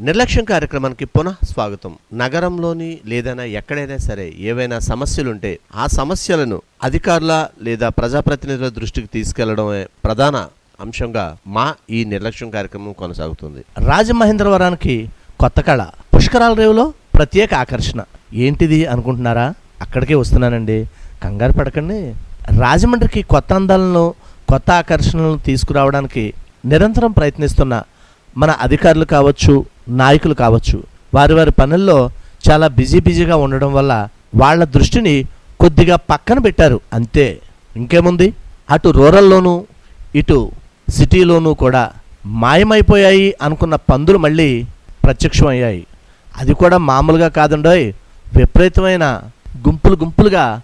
నిర్లక్ష్యం కార్యక్రమానికి పునః స్వాగతం. నగరంలోని లేదైనా ఎక్కడైనా సరే ఏవైనా సమస్యలుంటే ఆ సమస్యలను అధికారుల లేదా ప్రజాప్రతినిధుల దృష్టికి తీసుకెళ్ళడమే ప్రధాన అంశంగా మా ఈ నిర్లక్ష్యం కార్యక్రమం కొనసాగుతుంది. రాజమహేంద్రవరానికి కొత్త కళ. పుష్కరాల రేవులో ప్రత్యేక ఆకర్షణ. ఏంటిది అనుకుంటున్నారా? అక్కడికే వస్తున్నానండి. కంగారు పడకండి. రాజమండ్రికి కొత్త అందాలను కొత్త ఆకర్షణలను తీసుకురావడానికి నిరంతరం ప్రయత్నిస్తున్న మన అధికారులు కావచ్చు నాయకులు కావచ్చు వారి వారి పనుల్లో చాలా బిజీ బిజీగా ఉండడం వల్ల వాళ్ళ దృష్టిని కొద్దిగా పక్కన పెట్టారు. అంతే. ఇంకేముంది? అటు రూరల్లోనూ ఇటు సిటీలోనూ కూడా మాయమైపోయాయి అనుకున్న పందులు మళ్ళీ ప్రత్యక్షమయ్యాయి. అది కూడా మామూలుగా కాదండోయ్. విపరీతమైన గుంపులు గుంపులుగా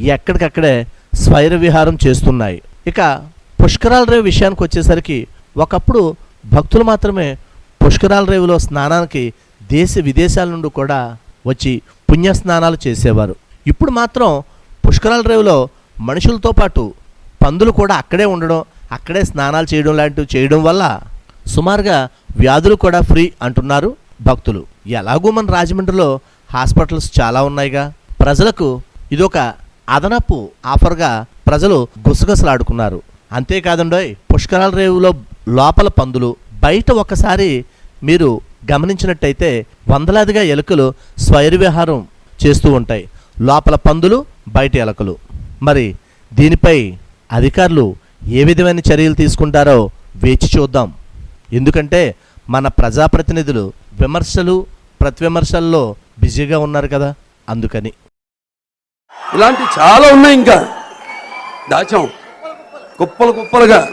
ఎక్కడికక్కడే స్వైర విహారం చేస్తున్నాయి. ఇక పుష్కరాల రేవు విషయానికి వచ్చేసరికి ఒకప్పుడు భక్తులు మాత్రమే పుష్కరాల రేవులో స్నానానికి దేశ విదేశాల నుండి కూడా వచ్చి పుణ్య స్నానాలు చేసేవారు. ఇప్పుడు మాత్రం పుష్కరాల రేవులో మనుషులతో పాటు పందులు కూడా అక్కడే ఉండడం అక్కడే స్నానాలు చేయడం లాంటివి చేయడం వల్ల సుమారుగా వ్యాధులు కూడా ఫ్రీ అంటున్నారు భక్తులు. ఎలాగూ మన రాజమండ్రిలో హాస్పిటల్స్ చాలా ఉన్నాయిగా. ప్రజలకు ఇదొక అదనపు ఆఫర్గా ప్రజలు గుసగుసలాడుకున్నారు. అంతేకాదండోయ్ పుష్కరాల రేవులో లోపల పందులు బయట ఒకసారి మీరు గమనించినట్టయితే వందలాదిగా ఎలుకలు స్వైర్విహారం చేస్తూ ఉంటాయి. లోపల పందులు బయట ఎలుకలు. మరి దీనిపై అధికారులు ఏ విధమైన చర్యలు తీసుకుంటారో వేచి చూద్దాం. ఎందుకంటే మన ప్రజాప్రతినిధులు విమర్శలు ప్రతివిమర్శల్లో బిజీగా ఉన్నారు కదా అందుకని. ఇలాంటి చాలా ఉన్నాయి ఇంకా. దాచాం. కుప్పలు కుప్పలుగా.